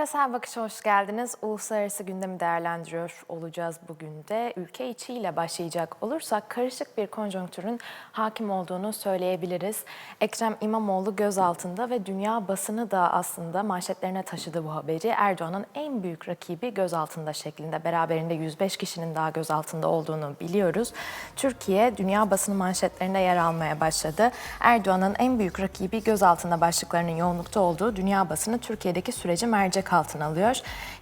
Küresel Bakış'a hoş geldiniz. Uluslararası gündemi değerlendiriyor olacağız bugün de. Ülke içiyle başlayacak olursak karışık bir konjonktürün hakim olduğunu söyleyebiliriz. Ekrem İmamoğlu gözaltında ve dünya basını da aslında manşetlerine taşıdı bu haberi. Erdoğan'ın en büyük rakibi gözaltında şeklinde. Beraberinde 105 kişinin daha gözaltında olduğunu biliyoruz. Türkiye dünya basını manşetlerinde yer almaya başladı. Erdoğan'ın en büyük rakibi gözaltında başlıklarının yoğunlukta olduğu dünya basını Türkiye'deki süreci mercek altına alıyor.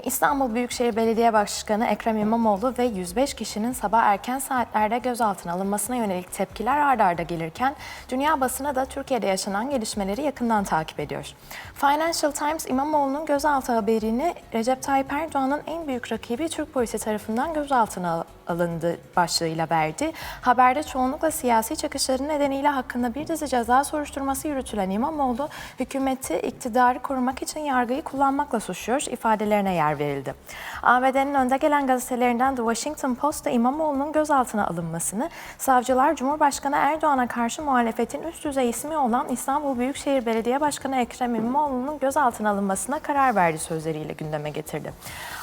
İstanbul Büyükşehir Belediye Başkanı Ekrem İmamoğlu ve 105 kişinin sabah erken saatlerde gözaltına alınmasına yönelik tepkiler ard arda gelirken dünya basını da Türkiye'de yaşanan gelişmeleri yakından takip ediyor. Financial Times İmamoğlu'nun gözaltı haberini Recep Tayyip Erdoğan'ın en büyük rakibi Türk polisi tarafından gözaltına alındı başlığıyla verdi. Haberde çoğunlukla siyasi çıkışları nedeniyle hakkında bir dizi ceza soruşturması yürütülen İmamoğlu, hükümeti iktidarı korumak için yargıyı kullanmakla suçluyor ifadelerine yer verildi. ABD'nin önde gelen gazetelerinden The Washington Post'ta İmamoğlu'nun gözaltına alınmasını, savcılar Cumhurbaşkanı Erdoğan'a karşı muhalefetin üst düzey ismi olan İstanbul Büyükşehir Belediye Başkanı Ekrem İmamoğlu'nun gözaltına alınmasına karar verdi sözleriyle gündeme getirdi.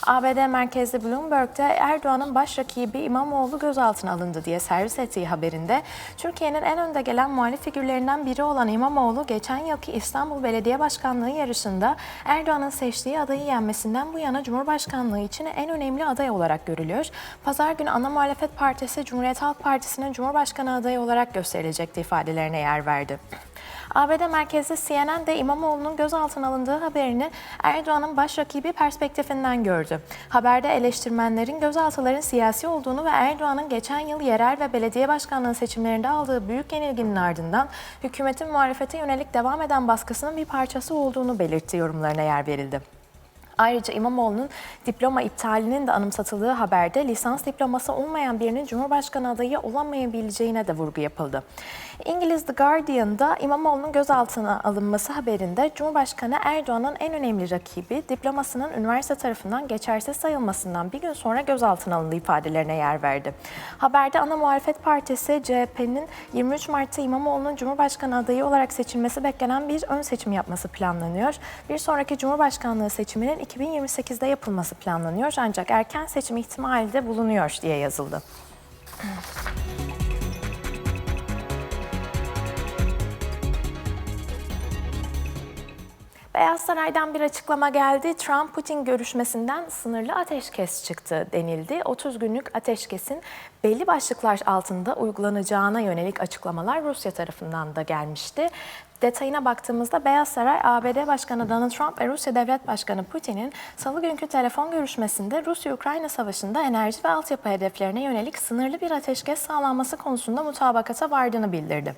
ABD merkezli Bloomberg'de Erdoğan'ın baş rakibi İmamoğlu gözaltına alındı diye servis ettiği haberinde Türkiye'nin en önde gelen muhalif figürlerinden biri olan İmamoğlu geçen yılki İstanbul Belediye Başkanlığı yarışında Erdoğan'ın seçtiği adayı yenmesinden bu yana Cumhurbaşkanlığı için en önemli aday olarak görülüyor. Pazar günü ana muhalefet partisi Cumhuriyet Halk Partisi'nin Cumhurbaşkanı adayı olarak gösterilecekti ifadelerine yer verdi. ABD merkezli CNN de İmamoğlu'nun gözaltına alındığı haberini Erdoğan'ın baş rakibi perspektifinden gördü. Haberde eleştirmenlerin gözaltıların siyasi olduğunu ve Erdoğan'ın geçen yıl yerel ve belediye başkanlığı seçimlerinde aldığı büyük yenilginin ardından hükümetin muhalefete yönelik devam eden baskısının bir parçası olduğunu belirtti yorumlarına yer verildi. Ayrıca İmamoğlu'nun diploma iptalinin de anımsatıldığı haberde lisans diploması olmayan birinin Cumhurbaşkanı adayı olamayabileceğine de vurgu yapıldı. İngiliz The Guardian'da İmamoğlu'nun gözaltına alınması haberinde Cumhurbaşkanı Erdoğan'ın en önemli rakibi diplomasının üniversite tarafından geçersiz sayılmasından bir gün sonra gözaltına alındığı ifadelerine yer verdi. Haberde ana muhalefet partisi CHP'nin 23 Mart'ta İmamoğlu'nun Cumhurbaşkanı adayı olarak seçilmesi beklenen bir ön seçim yapması planlanıyor. Bir sonraki Cumhurbaşkanlığı seçiminin 2028'de yapılması planlanıyor ancak erken seçim ihtimali de bulunuyor diye yazıldı. Beyaz Saray'dan bir açıklama geldi. Trump-Putin görüşmesinden sınırlı ateşkes çıktı denildi. 30 günlük ateşkesin belli başlıklar altında uygulanacağına yönelik açıklamalar Rusya tarafından da gelmişti. Detayına baktığımızda Beyaz Saray, ABD Başkanı Donald Trump ve Rusya Devlet Başkanı Putin'in salı günkü telefon görüşmesinde Rusya-Ukrayna Savaşı'nda enerji ve altyapı hedeflerine yönelik sınırlı bir ateşkes sağlanması konusunda mutabakata vardığını bildirdi.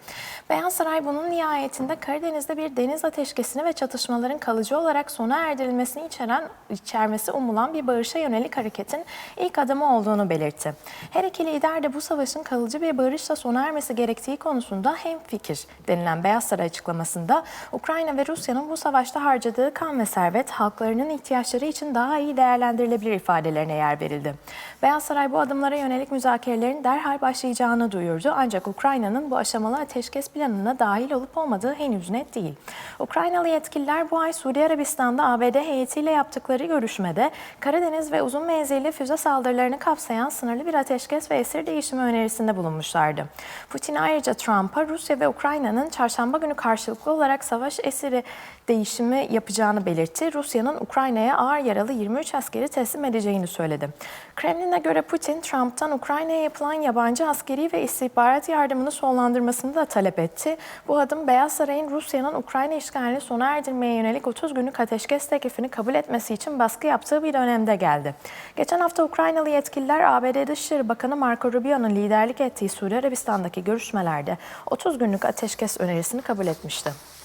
Beyaz Saray bunun nihayetinde Karadeniz'de bir deniz ateşkesini ve çatışmaların kalıcı olarak sona erdirilmesini içeren içermesi umulan bir barışa yönelik hareketin ilk adımı olduğunu belirtti. Her iki lider de bu savaşın kalıcı bir barışla sona ermesi gerektiği konusunda hemfikir denilen Beyaz Saray açıklamasında Ukrayna ve Rusya'nın bu savaşta harcadığı kan ve servet halklarının ihtiyaçları için daha iyi değerlendirilebilir ifadelerine yer verildi. Beyaz Saray bu adımlara yönelik müzakerelerin derhal başlayacağını duyurdu ancak Ukrayna'nın bu aşamalı ateşkes planına dahil olup olmadığı henüz net değil. Ukraynalı yetkililer bu ay Suudi Arabistan'da ABD heyetiyle yaptıkları görüşmede Karadeniz ve uzun menzilli füze saldırılarını kapsayan sınırlı bir ateşkes ve esir değişimi önerisinde bulunmuşlardı. Putin ayrıca Trump'a Rusya ve Ukrayna'nın çarşamba günü karşılıklı olarak savaş esiri değişimi yapacağını belirtti. Rusya'nın Ukrayna'ya ağır yaralı 23 askeri teslim edeceğini söyledi. Kremlin'e göre Putin, Trump'tan Ukrayna'ya yapılan yabancı askeri ve istihbarat yardımını sonlandırmasını da talep etti. Bu adım Beyaz Saray'ın Rusya'nın Ukrayna işgalini sona erdirmeye yönelik 30 günlük ateşkes teklifini kabul etmesi için baskı yaptığı bir dönemde geldi. Geçen hafta Ukraynalı yetkililer ABD Dışişleri Bakanı Marco Rubio'nun liderlik ettiği Suudi Arabistan'daki görüşmelerde 30 günlük ateşkes önerisini kabul etmişti.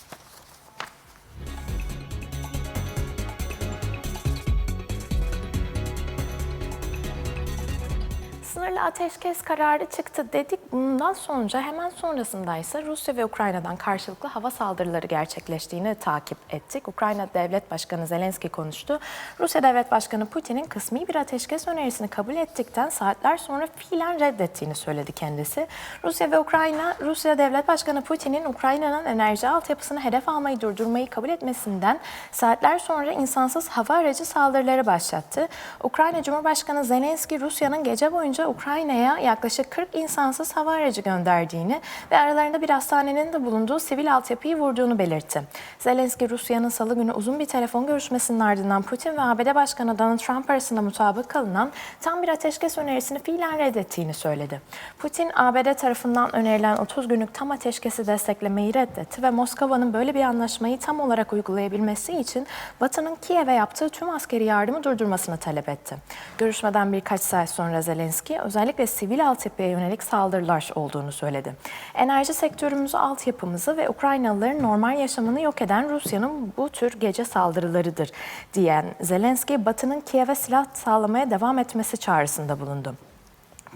Sınırlı ateşkes kararı çıktı dedik. Bundan sonra hemen sonrasında ise Rusya ve Ukrayna'dan karşılıklı hava saldırıları gerçekleştiğini takip ettik. Ukrayna Devlet Başkanı Zelenski konuştu. Rusya Devlet Başkanı Putin'in kısmi bir ateşkes önerisini kabul ettikten saatler sonra fiilen reddettiğini söyledi kendisi. Rusya ve Ukrayna, Rusya Devlet Başkanı Putin'in Ukrayna'nın enerji altyapısını hedef almayı durdurmayı kabul etmesinden saatler sonra insansız hava aracı saldırıları başlattı. Ukrayna Cumhurbaşkanı Zelenski Rusya'nın gece boyunca Ukrayna'ya yaklaşık 40 insansız hava aracı gönderdiğini ve aralarında bir hastanenin de bulunduğu sivil altyapıyı vurduğunu belirtti. Zelenski Rusya'nın salı günü uzun bir telefon görüşmesinin ardından Putin ve ABD Başkanı Donald Trump arasında mutabık kalınan tam bir ateşkes önerisini fiilen reddettiğini söyledi. Putin ABD tarafından önerilen 30 günlük tam ateşkesi desteklemeyi reddetti ve Moskova'nın böyle bir anlaşmayı tam olarak uygulayabilmesi için Batı'nın Kiev'e yaptığı tüm askeri yardımı durdurmasını talep etti. Görüşmeden birkaç saat sonra Zelenski özellikle sivil altyapıya yönelik saldırılar olduğunu söyledi. Enerji sektörümüzü, altyapımızı ve Ukraynalıların normal yaşamını yok eden Rusya'nın bu tür gece saldırılarıdır diyen Zelenski, Batı'nın Kiev'e silah sağlamaya devam etmesi çağrısında bulundu.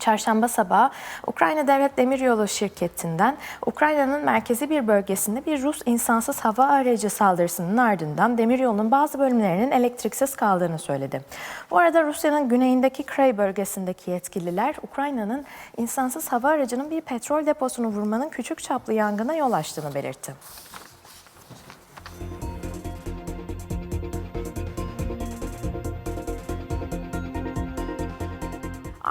Çarşamba sabahı Ukrayna Devlet Demiryolu şirketinden Ukrayna'nın merkezi bir bölgesinde bir Rus insansız hava aracı saldırısının ardından demiryolunun bazı bölümlerinin elektriksiz kaldığını söyledi. Bu arada Rusya'nın güneyindeki Kray bölgesindeki yetkililer Ukrayna'nın insansız hava aracının bir petrol deposunu vurmanın küçük çaplı yangına yol açtığını belirtti.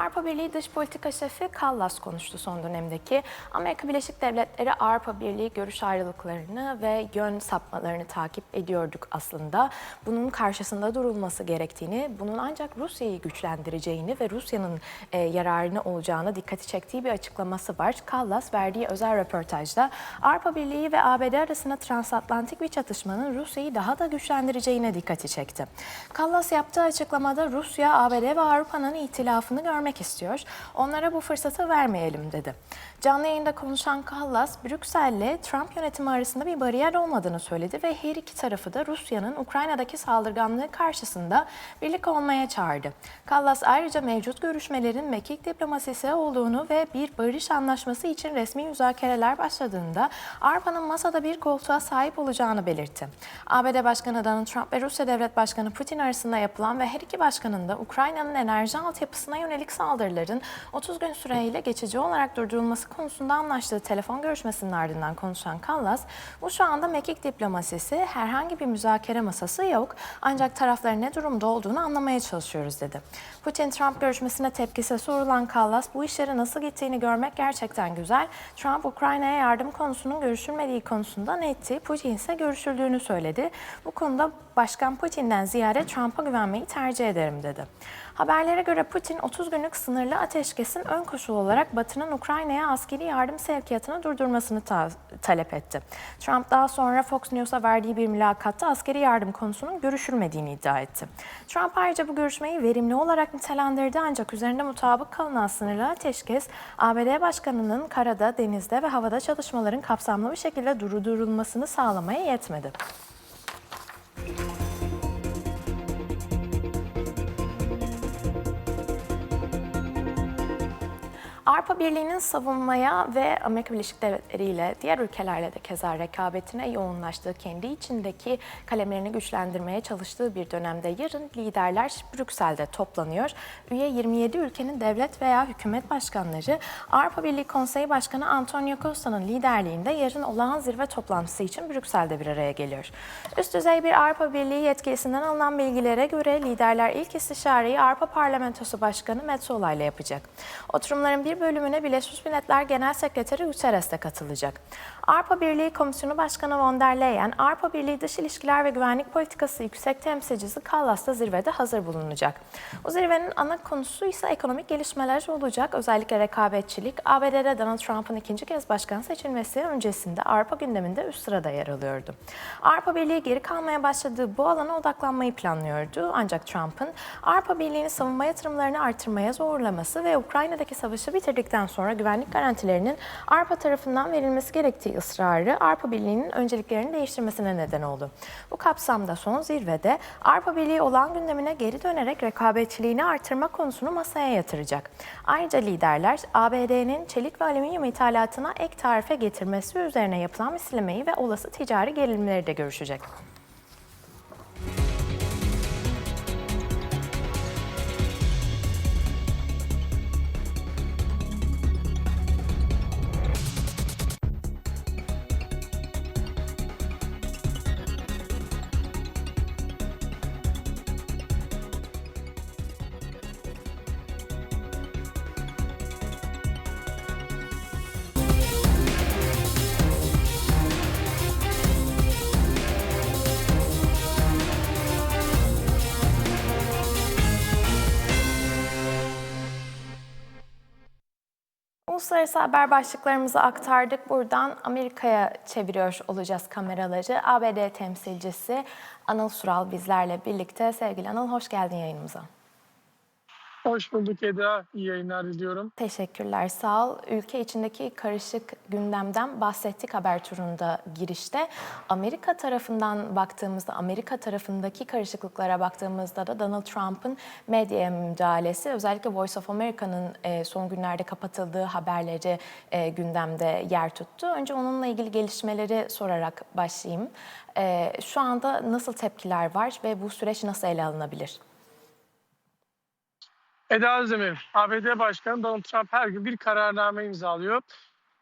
Avrupa Birliği Dış Politika Şefi Kallas konuştu son dönemdeki. Amerika Birleşik Devletleri Avrupa Birliği görüş ayrılıklarını ve yön sapmalarını takip ediyorduk aslında. Bunun karşısında durulması gerektiğini, bunun ancak Rusya'yı güçlendireceğini ve Rusya'nın e, yararını olacağını dikkati çektiği bir açıklaması var. Kallas verdiği özel röportajda Avrupa Birliği ve ABD arasında transatlantik bir çatışmanın Rusya'yı daha da güçlendireceğine dikkati çekti. Kallas yaptığı açıklamada Rusya, ABD ve Avrupa'nın ihtilafını görmek istiyor. Onlara bu fırsatı vermeyelim dedi. Canlı yayında konuşan Kallas, Brüksel'le Trump yönetimi arasında bir bariyer olmadığını söyledi ve her iki tarafı da Rusya'nın Ukrayna'daki saldırganlığı karşısında birlik olmaya çağırdı. Kallas ayrıca mevcut görüşmelerin mekik diplomasisi olduğunu ve bir barış anlaşması için resmi müzakereler başladığında Avrupa'nın masada bir koltuğa sahip olacağını belirtti. ABD Başkanı Donald Trump ve Rusya Devlet Başkanı Putin arasında yapılan ve her iki başkanın da Ukrayna'nın enerji altyapısına yönelik saldırıların 30 gün süreyle geçici olarak durdurulması konusunda anlaştığı telefon görüşmesinin ardından konuşan Kallas, bu şu anda mekik diplomasisi, herhangi bir müzakere masası yok ancak tarafların ne durumda olduğunu anlamaya çalışıyoruz dedi. Putin-Trump görüşmesine tepkisi sorulan Kallas, bu işleri nasıl gittiğini görmek gerçekten güzel. Trump, Ukrayna'ya yardım konusunun görüşülmediği konusunda netti, Putin ise görüşüldüğünü söyledi. Bu konuda Başkan Putin'den ziyade Trump'a güvenmeyi tercih ederim dedi. Haberlere göre Putin 30 günlük sınırlı ateşkesin ön koşulu olarak Batı'nın Ukrayna'ya askeri yardım sevkiyatını durdurmasını ta- talep etti. Trump daha sonra Fox News'a verdiği bir mülakatta askeri yardım konusunun görüşülmediğini iddia etti. Trump ayrıca bu görüşmeyi verimli olarak nitelendirdi ancak üzerinde mutabık kalınan sınırlı ateşkes ABD Başkanı'nın karada, denizde ve havada çalışmaların kapsamlı bir şekilde durdurulmasını sağlamaya yetmedi. Thank you. Avrupa Birliği'nin savunmaya ve Amerika Birleşik Devletleri ile diğer ülkelerle de keza rekabetine yoğunlaştığı, kendi içindeki kalemlerini güçlendirmeye çalıştığı bir dönemde yarın liderler Brüksel'de toplanıyor. Üye 27 ülkenin devlet veya hükümet başkanları Avrupa Birliği Konseyi Başkanı Antonio Costa'nın liderliğinde yarın olağan zirve toplantısı için Brüksel'de bir araya geliyor. Üst düzey bir Avrupa Birliği yetkilisinden alınan bilgilere göre liderler ilk istişareyi Avrupa Parlamentosu Başkanı Metsola ile yapacak. Oturumların bir bölümüne Birleşmiş Milletler Genel Sekreteri Guterres de katılacak. Avrupa Birliği Komisyonu Başkanı von der Leyen, Avrupa Birliği Dış İlişkiler ve Güvenlik Politikası Yüksek Temsilcisi Kallas da zirvede hazır bulunacak. Bu zirvenin ana konusu ise ekonomik gelişmeler olacak. Özellikle rekabetçilik, ABD'de Donald Trump'ın ikinci kez başkan seçilmesi öncesinde Avrupa gündeminde üst sırada yer alıyordu. Avrupa Birliği geri kalmaya başladığı bu alana odaklanmayı planlıyordu. Ancak Trump'ın Avrupa Birliği'nin savunma yatırımlarını artırmaya zorlaması ve Ukrayna'daki savaşı bitirdikten sonra güvenlik garantilerinin Avrupa tarafından verilmesi gerektiği ısrarı Avrupa Birliği'nin önceliklerini değiştirmesine neden oldu. Bu kapsamda son zirvede Avrupa Birliği olan gündemine geri dönerek rekabetçiliğini artırma konusunu masaya yatıracak. Ayrıca liderler ABD'nin çelik ve alüminyum ithalatına ek tarife getirmesi üzerine yapılan misillemeyi ve olası ticari gerilimleri de görüşecek. Uluslararası haber başlıklarımızı aktardık. Buradan Amerika'ya çeviriyor olacağız kameraları. ABD temsilcisi Anıl Sural bizlerle birlikte. Sevgili Anıl hoş geldin yayınımıza. Hoş bulduk Eda. İyi yayınlar diliyorum. Teşekkürler, sağ ol. Ülke içindeki karışık gündemden bahsettik haber turunda girişte. Amerika tarafından baktığımızda, Amerika tarafındaki karışıklıklara baktığımızda da Donald Trump'ın medyaya müdahalesi, özellikle Voice of America'nın e, son günlerde kapatıldığı haberleri e, gündemde yer tuttu. Önce onunla ilgili gelişmeleri sorarak başlayayım. E, Şu anda nasıl tepkiler var ve bu süreç nasıl ele alınabilir? Eda Özdemir, ABD Başkanı Donald Trump her gün bir kararname imzalıyor.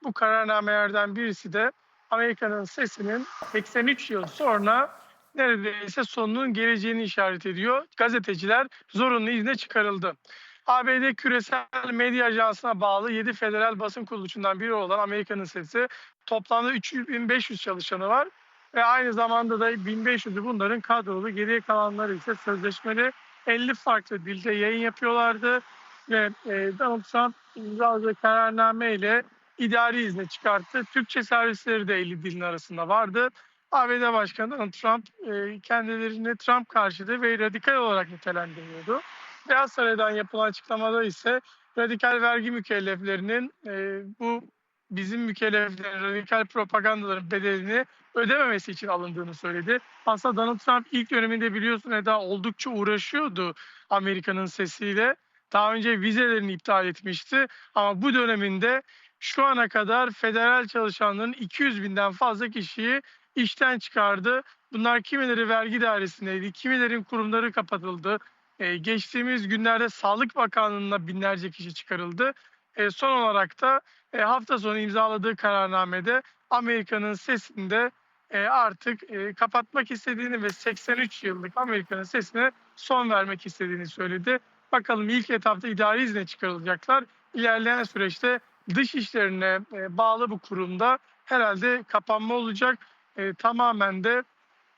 Bu kararnamelerden birisi de Amerika'nın sesinin 83 yıl sonra neredeyse sonunun geleceğini işaret ediyor. Gazeteciler zorunlu izne çıkarıldı. ABD Küresel Medya Ajansı'na bağlı 7 federal basın kuruluşundan biri olan Amerika'nın Sesi toplamda 3500 çalışanı var ve aynı zamanda da 1500'ü bunların kadrolu, geriye kalanları ise sözleşmeli 50 farklı dilde yayın yapıyorlardı ve e, Donald Trump imzaladığı kararname ile idari izne çıkarttı. Türkçe servisleri de 50 dilin arasında vardı. ABD Başkanı Donald Trump e, kendilerini Trump karşıtı ve radikal olarak nitelendiriyordu. Beyaz Saray'dan yapılan açıklamada ise radikal vergi mükelleflerinin e, bu bizim mükelleflerin radikal propagandaların bedelini ödememesi için alındığını söyledi. Aslında Donald Trump ilk döneminde biliyorsun Eda oldukça uğraşıyordu Amerika'nın sesiyle. Daha önce vizelerini iptal etmişti ama bu döneminde şu ana kadar federal çalışanların 200 binden fazla kişiyi işten çıkardı. Bunlar kimileri vergi dairesindeydi, kimilerin kurumları kapatıldı. Ee, geçtiğimiz günlerde Sağlık Bakanlığı'na binlerce kişi çıkarıldı. Ee, son olarak da e, hafta sonu imzaladığı kararnamede Amerika'nın sesinde e, artık e, kapatmak istediğini ve 83 yıllık Amerika'nın sesine son vermek istediğini söyledi. Bakalım ilk etapta idari izne çıkarılacaklar. İlerleyen süreçte dış işlerine e, bağlı bu kurumda herhalde kapanma olacak. E, tamamen de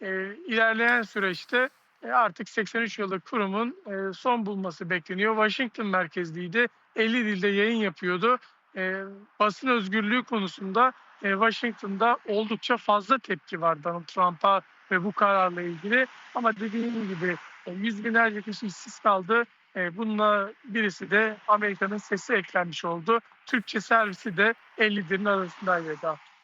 e, ilerleyen süreçte e, artık 83 yıllık kurumun e, son bulması bekleniyor. Washington merkezliydi. 50 dilde yayın yapıyordu. E, basın özgürlüğü konusunda e, Washington'da oldukça fazla tepki var Donald Trump'a ve bu kararla ilgili. Ama dediğim gibi e, yüz binlerce kişi işsiz kaldı. E, bununla birisi de Amerika'nın sesi eklenmiş oldu. Türkçe servisi de 50 dilin arasındaydı daha. Buradan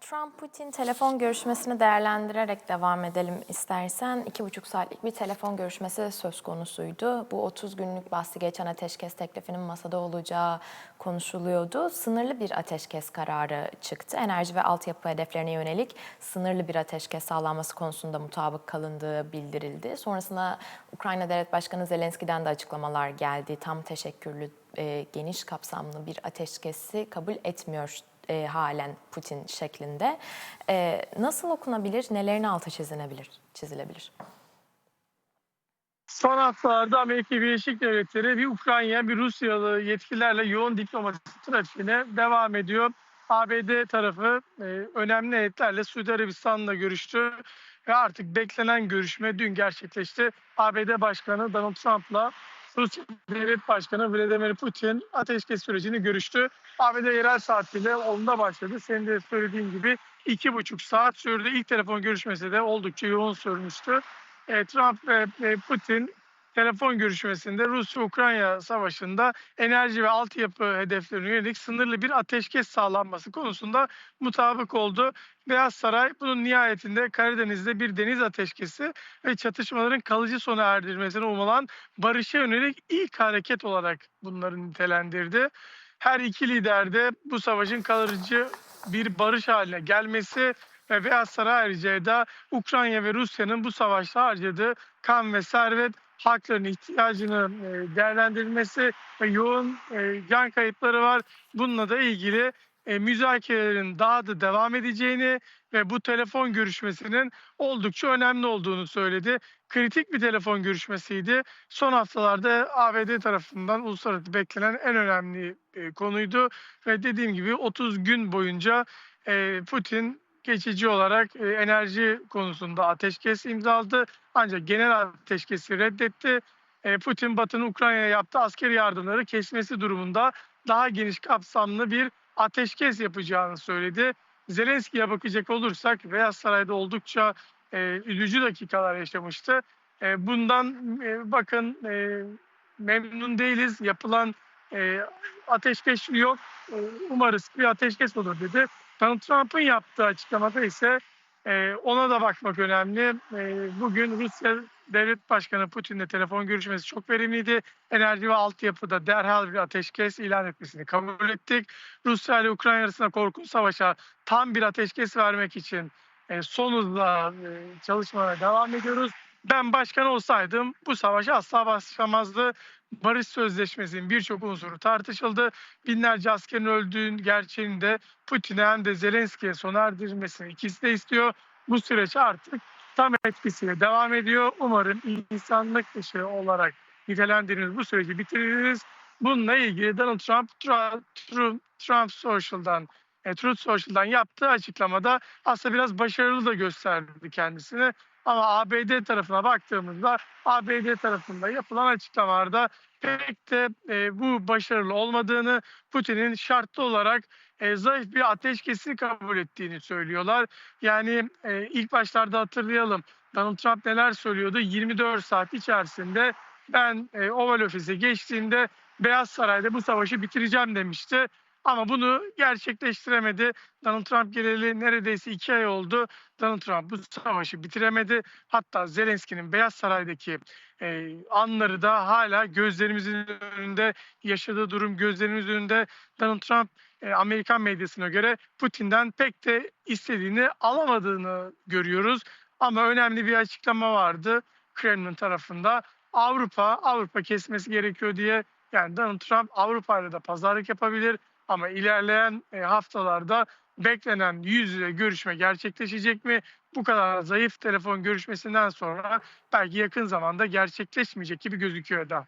Trump-Putin telefon görüşmesini değerlendirerek devam edelim istersen. İki buçuk saatlik bir telefon görüşmesi söz konusuydu. Bu 30 günlük bahsi geçen ateşkes teklifinin masada olacağı konuşuluyordu. Sınırlı bir ateşkes kararı çıktı. Enerji ve altyapı hedeflerine yönelik sınırlı bir ateşkes sağlanması konusunda mutabık kalındığı bildirildi. Sonrasında Ukrayna Devlet Başkanı Zelenski'den de açıklamalar geldi. Tam teşekkürlü, e, geniş kapsamlı bir ateşkesi kabul etmiyor e, halen Putin şeklinde. E, nasıl okunabilir, nelerin altı çizilebilir? çizilebilir? Son haftalarda Amerika Birleşik Devletleri bir Ukrayna, bir Rusyalı yetkililerle yoğun diplomasi trafiğine devam ediyor. ABD tarafı e, önemli heyetlerle Suudi Arabistan'la görüştü ve artık beklenen görüşme dün gerçekleşti. ABD Başkanı Donald Trump'la Rusya Devlet Başkanı Vladimir Putin ateşkes sürecini görüştü. ABD yerel saatiyle 10'da başladı. Senin de söylediğin gibi iki buçuk saat sürdü. İlk telefon görüşmesi de oldukça yoğun sürmüştü. E, Trump ve Putin telefon görüşmesinde Rusya-Ukrayna savaşında enerji ve altyapı hedeflerine yönelik sınırlı bir ateşkes sağlanması konusunda mutabık oldu. Beyaz Saray bunun nihayetinde Karadeniz'de bir deniz ateşkesi ve çatışmaların kalıcı sona erdirmesine umulan barışa yönelik ilk hareket olarak bunları nitelendirdi. Her iki lider de bu savaşın kalıcı bir barış haline gelmesi ve Beyaz Saray ayrıca da Ukrayna ve Rusya'nın bu savaşta harcadığı kan ve servet halkların ihtiyacını e, değerlendirilmesi ve yoğun e, can kayıpları var. Bununla da ilgili e, müzakerelerin daha da devam edeceğini ve bu telefon görüşmesinin oldukça önemli olduğunu söyledi. Kritik bir telefon görüşmesiydi. Son haftalarda ABD tarafından uluslararası beklenen en önemli konuydu ve dediğim gibi 30 gün boyunca Putin geçici olarak e, enerji konusunda ateşkes imzaladı. Ancak genel ateşkesi reddetti. E, Putin Batı'nın Ukrayna'ya yaptığı askeri yardımları kesmesi durumunda daha geniş kapsamlı bir ateşkes yapacağını söyledi. Zelenski'ye bakacak olursak Beyaz Saray'da oldukça e, üzücü dakikalar yaşamıştı. E, bundan e, bakın e, memnun değiliz. Yapılan e, ateşkes yok. E, umarız bir ateşkes olur dedi. Donald Trump'ın yaptığı açıklamada ise e, ona da bakmak önemli. E, bugün Rusya Devlet Başkanı Putin'le telefon görüşmesi çok verimliydi. Enerji ve altyapıda derhal bir ateşkes ilan etmesini kabul ettik. Rusya ile Ukrayna arasında korkunç savaşa tam bir ateşkes vermek için e, son hızla e, çalışmalara devam ediyoruz. Ben başkan olsaydım bu savaşa asla başlamazdı. Barış Sözleşmesi'nin birçok unsuru tartışıldı. Binlerce askerin öldüğün gerçeğinde Putin'e hem de Zelenski'ye sona erdirilmesini ikisi de istiyor. Bu süreç artık tam etkisiyle devam ediyor. Umarım insanlık dışı olarak nitelendirdiğimiz bu süreci bitiririz. Bununla ilgili Donald Trump, Trump, Trump, Trump Social'dan, e, Truth Social'dan yaptığı açıklamada aslında biraz başarılı da gösterdi kendisini. Ama ABD tarafına baktığımızda ABD tarafında yapılan açıklamalarda pek de e, bu başarılı olmadığını, Putin'in şartlı olarak e, zayıf bir ateşkesi kabul ettiğini söylüyorlar. Yani e, ilk başlarda hatırlayalım Donald Trump neler söylüyordu? 24 saat içerisinde ben e, Oval Ofis'e geçtiğimde Beyaz Saray'da bu savaşı bitireceğim demişti. Ama bunu gerçekleştiremedi. Donald Trump geleli neredeyse iki ay oldu. Donald Trump bu savaşı bitiremedi. Hatta Zelenski'nin Beyaz Saray'daki e, anları da hala gözlerimizin önünde yaşadığı durum gözlerimizin önünde. Donald Trump e, Amerikan medyasına göre Putin'den pek de istediğini alamadığını görüyoruz. Ama önemli bir açıklama vardı Kremlin tarafında. Avrupa Avrupa kesmesi gerekiyor diye yani Donald Trump Avrupa ile de pazarlık yapabilir ama ilerleyen e, haftalarda beklenen yüz yüze görüşme gerçekleşecek mi? Bu kadar zayıf telefon görüşmesinden sonra belki yakın zamanda gerçekleşmeyecek gibi gözüküyor da.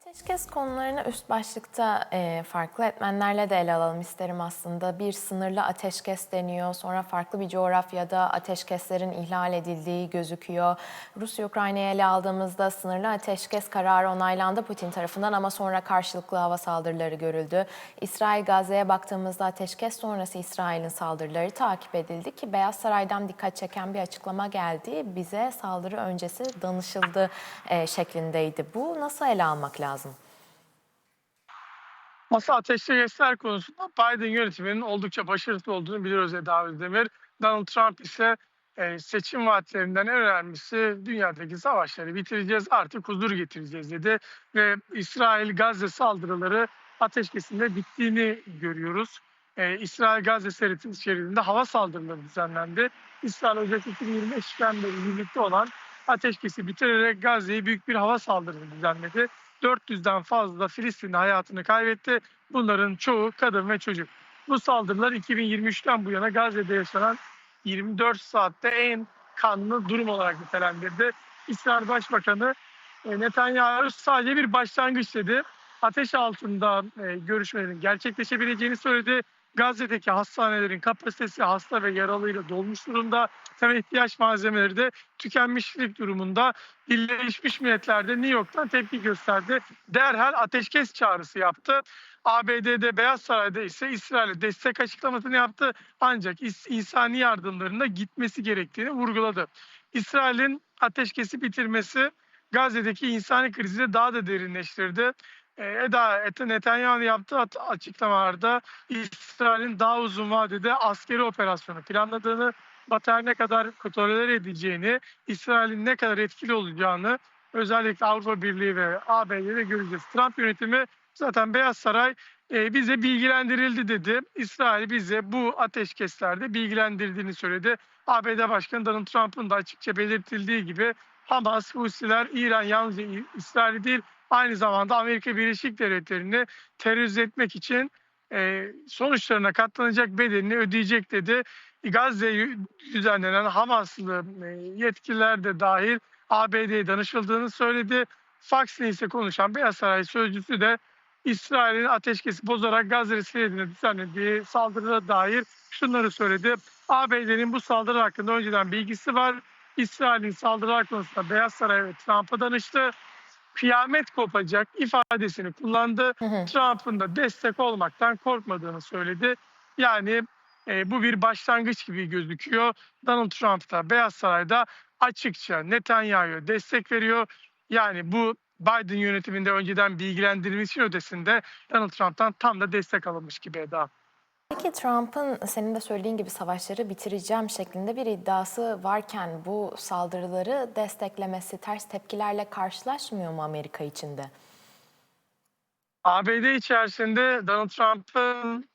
Ateşkes konularını üst başlıkta e, farklı etmenlerle de ele alalım isterim aslında. Bir sınırlı ateşkes deniyor, sonra farklı bir coğrafyada ateşkeslerin ihlal edildiği gözüküyor. Rusya-Ukrayna'ya ele aldığımızda sınırlı ateşkes kararı onaylandı Putin tarafından ama sonra karşılıklı hava saldırıları görüldü. İsrail-Gazze'ye baktığımızda ateşkes sonrası İsrail'in saldırıları takip edildi ki Beyaz Saray'dan dikkat çeken bir açıklama geldi. Bize saldırı öncesi danışıldı e, şeklindeydi. Bu nasıl ele almak lazım? Masa ateşkesler konusunda Biden yönetiminin oldukça başarılı olduğunu biliyoruz Eda Özdemir. Donald Trump ise e, seçim vaatlerinden en önemlisi dünyadaki savaşları bitireceğiz artık huzur getireceğiz dedi. Ve İsrail-Gazze saldırıları ateşkesinde bittiğini görüyoruz. E, İsrail-Gazze şeridinde hava saldırıları düzenlendi. İsrail Ocak 2025'ten beri birlikte olan ateşkesi bitirerek Gazze'ye büyük bir hava saldırısı düzenledi. 400'den fazla Filistinli hayatını kaybetti. Bunların çoğu kadın ve çocuk. Bu saldırılar 2023'ten bu yana Gazze'de yaşanan 24 saatte en kanlı durum olarak nitelendirdi. İsrail Başbakanı e, Netanyahu sadece bir başlangıç dedi. Ateş altında e, görüşmelerin gerçekleşebileceğini söyledi. Gazze'deki hastanelerin kapasitesi hasta ve yaralıyla dolmuş durumda. Temel ihtiyaç malzemeleri de tükenmişlik durumunda. Birleşmiş Milletler'de New York'tan tepki gösterdi. Derhal ateşkes çağrısı yaptı. ABD'de Beyaz Saray'da ise İsrail'e destek açıklamasını yaptı. Ancak insani yardımlarında gitmesi gerektiğini vurguladı. İsrail'in ateşkesi bitirmesi Gazze'deki insani krizi de daha da derinleştirdi. E, Eda Et- Netanyahu yaptığı açıklamalarda İsrail'in daha uzun vadede askeri operasyonu planladığını, Batı her ne kadar kontrol edeceğini, İsrail'in ne kadar etkili olacağını özellikle Avrupa Birliği ve ABD'de göreceğiz. Trump yönetimi zaten Beyaz Saray e, bize bilgilendirildi dedi. İsrail bize bu ateşkeslerde bilgilendirdiğini söyledi. ABD Başkanı Donald Trump'ın da açıkça belirtildiği gibi Hamas, Husiler, İran yalnızca İ- İsrail'i değil aynı zamanda Amerika Birleşik Devletleri'ni terörize etmek için e, sonuçlarına katlanacak bedelini ödeyecek dedi. Gazze'yi düzenlenen Hamaslı e, yetkililer de dahil ABD'ye danışıldığını söyledi. Fox News'e konuşan Beyaz Saray sözcüsü de İsrail'in ateşkesi bozarak Gazze şehrine düzenlediği saldırıda dair şunları söyledi. ABD'nin bu saldırı hakkında önceden bilgisi var. İsrail'in saldırılar konusunda Beyaz Saray ve Trump'a danıştı. Kıyamet kopacak ifadesini kullandı. Trump'ın da destek olmaktan korkmadığını söyledi. Yani e, bu bir başlangıç gibi gözüküyor. Donald Trump da Beyaz Saray'da açıkça Netanyahu'ya destek veriyor. Yani bu Biden yönetiminde önceden bilgilendirilmişin ötesinde Donald Trump'tan tam da destek alınmış gibi Eda. Peki Trump'ın senin de söylediğin gibi savaşları bitireceğim şeklinde bir iddiası varken bu saldırıları desteklemesi ters tepkilerle karşılaşmıyor mu Amerika içinde? ABD içerisinde Donald Trump'ın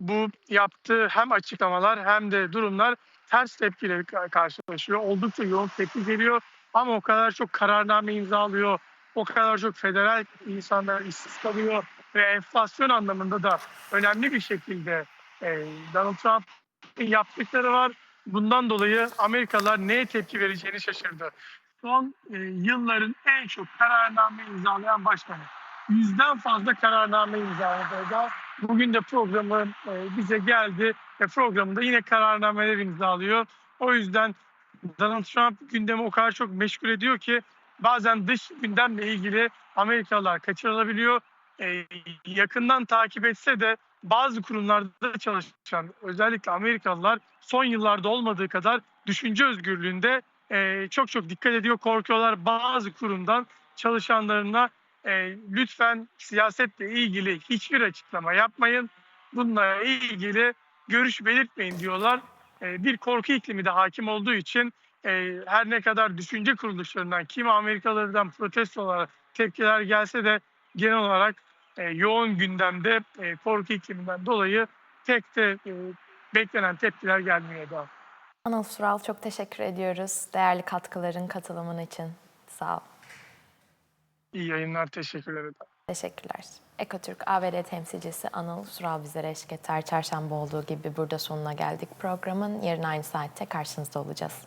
bu yaptığı hem açıklamalar hem de durumlar ters tepkileri ka- karşılaşıyor. Oldukça yoğun tepki geliyor ama o kadar çok kararname imzalıyor. O kadar çok federal insanlar işsiz kalıyor ve enflasyon anlamında da önemli bir şekilde e, Donald Trump'ın yaptıkları var. Bundan dolayı Amerikalılar neye tepki vereceğini şaşırdı. Son e, yılların en çok kararname imzalayan başkanı yüzden fazla kararname imzaladı. Bugün de programı e, bize geldi ve programında yine kararnameler imzalıyor. O yüzden Donald Trump gündemi o kadar çok meşgul ediyor ki bazen dış gündemle ilgili Amerikalılar kaçırılabiliyor. E, yakından takip etse de bazı kurumlarda çalışan özellikle Amerikalılar son yıllarda olmadığı kadar düşünce özgürlüğünde e, çok çok dikkat ediyor, korkuyorlar bazı kurumdan çalışanlarına e, lütfen siyasetle ilgili hiçbir açıklama yapmayın. Bununla ilgili görüş belirtmeyin diyorlar. E, bir korku iklimi de hakim olduğu için e, her ne kadar düşünce kuruluşlarından, kimi Amerikalılardan protesto olarak tepkiler gelse de genel olarak e, yoğun gündemde e, korku ikliminden dolayı tek de e, beklenen tepkiler gelmiyor daha. Anıl Sural çok teşekkür ediyoruz değerli katkıların, katılımın için. Sağ ol. İyi yayınlar, teşekkürler ederim. Teşekkürler. Ekotürk ABD temsilcisi Anıl Sural bizlere eşlik etti. Çarşamba olduğu gibi burada sonuna geldik programın. Yarın aynı saatte karşınızda olacağız.